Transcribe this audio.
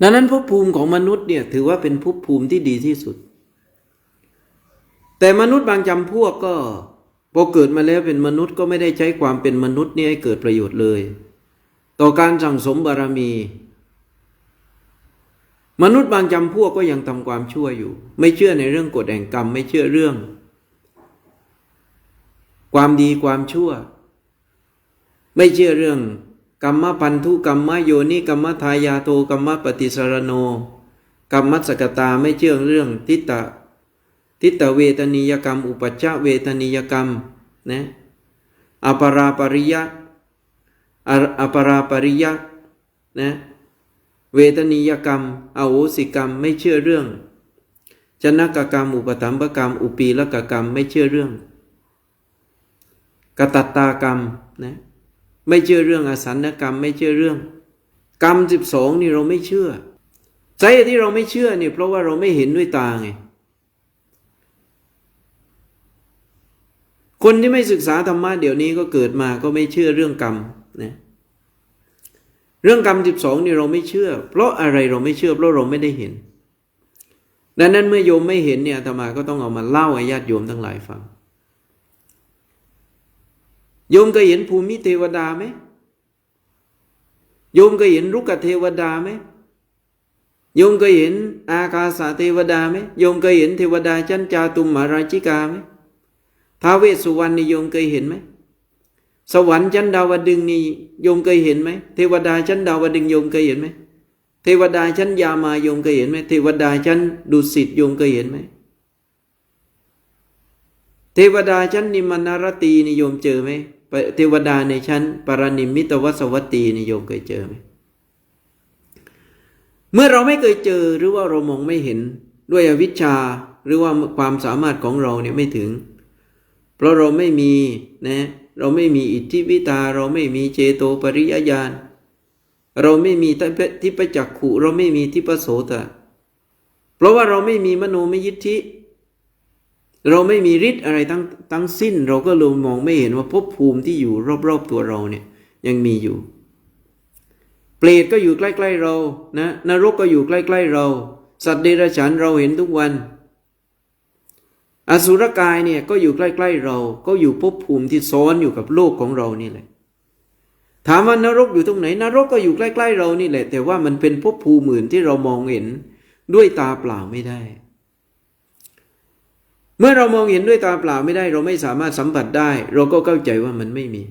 ดังนั้นภพภูมิของมนุษย์เนี่ยถือว่าเป็นภพภูมิที่ดีที่สุด แต่มนุษย์บางจำพวกก็พอเกิดมาแล้วเป็นมนุษย์ก็ไม่ได้ใช้ความเป็นมนุษย์นี่ให้เกิดประโยชน์เลย ต่อการสั่งสมบารมี มนุษย์บางจำพวกก็ยังทำความชั่วอยู่ ไม่เชื่อในเรื่องกฎแห่งกรรม ไม่เชื่อเรื่อง ความดีความชั่ว ไม่เชื่อเรื่อง กรรมพันธุกรรมโยนิกรรมทายาโทกรรมปฏิสารโนกรรมสกตาไม่เชื่อเรื่องทิฏฐะทิฏฐเวทนิยกรรม อุปัชฌเวทนิยกรรมนะอปราปริยะอปราปริยะนะเวทนิยกรรมอโหสิกรรมไม่เชื่อเรื่องจนกกรรม อุปถัมกรรม อุปีลกกรรมไม่เชื่อเรื่องกตัตตากรรมนะ ไม่เชื่อเรื่องอสันกรรม ไม่เชื่อเรื่อง กรรมสิบสองนี่เราไม่เชื่อสาเหตุที่เราไม่เชื่อเนี่ยเพราะว่าเราไม่เห็นด้วยตาไงคนที่ไม่ศึกษาธรรมะเดี๋ยวนี้ก็เกิดมาก็ไม่เชื่อเรื่องกรรมนะเรื่องกรรมสิบสองนี่เราไม่เชื่อ เพราะอะไรเราไม่เชื่อเพราะเราไม่ได้เห็นดังนั้นเมื่อโยมไม่เห็นเนี่ยอาตมาก็ต้องเอามาเล่าให้ญาติโยมทั้งหลายฟัง โยมเคยเห็นภูมิเทวดาไหมโยมเคยเห็นรุกขเทวดาไหมโยมเคยเห็นอากาสาเทวดาไหมโยมเคยเห็นเทวดาชั้นจาตุมหาราชิกาไหมท้าวเวสสุวรรณนี่โยมเคยเห็นไหมสวรรค์ชั้นดาวดึงนี่โยมเคยเห็นไหมเทวดาชั้นดาวดึงโยมเคยเห็นไหมเทวดาชั้นยามาโยมเคยเห็นไหมเทวดาชั้นดุสิตโยมเคยเห็นไหม เทวดาชั้นนิมนารตีนิยมเจอไหมเทวดาในชั้นปรนิมิตวสวัตตีนิยมเคยเจอไหมเมื่อเราไม่เคยเจอหรือว่าเรามองไม่เห็นด้วยอวิชชาหรือว่าความสามารถของเราเนี่ยไม่ถึง เพราะเราไม่มีนะเราไม่มีอิทธิวิตา เราไม่มีเจโตปริยญาณเราไม่มีทิปจักขุเราไม่มีทิปโสตะเพราะว่าเราไม่มีมโนมยิทธิ เราไม่มีฤทธิ์อะไรทั้งทั้งสิ้น เราก็เลยมองไม่เห็นว่าภพภูมิที่อยู่รอบๆตัวเราเนี่ยยังมีอยู่ เปรตก็อยู่ใกล้ ๆเรานะนรกก็อยู่ใกล้ ๆ เรา สัตว์เดรัจฉานเราเห็นทุกวัน อสุรกายเนี่ยก็อยู่ใกล้ ๆ เรา ก็อยู่ภพภูมิที่ซ้อนอยู่กับโลกของเรานี่แหละ ถามว่านรกอยู่ตรงไหน นรกก็อยู่ใกล้ ๆ เรานี่แหละ แต่ว่ามันเป็นภพภูมิอื่นที่เรามองเห็นด้วยตาเปล่าไม่ได้ เมื่อเรามองเห็นด้วยตาเปล่าไม่ได้ เราไม่สามารถสัมผัสได้ เราก็เข้าใจว่ามันไม่มี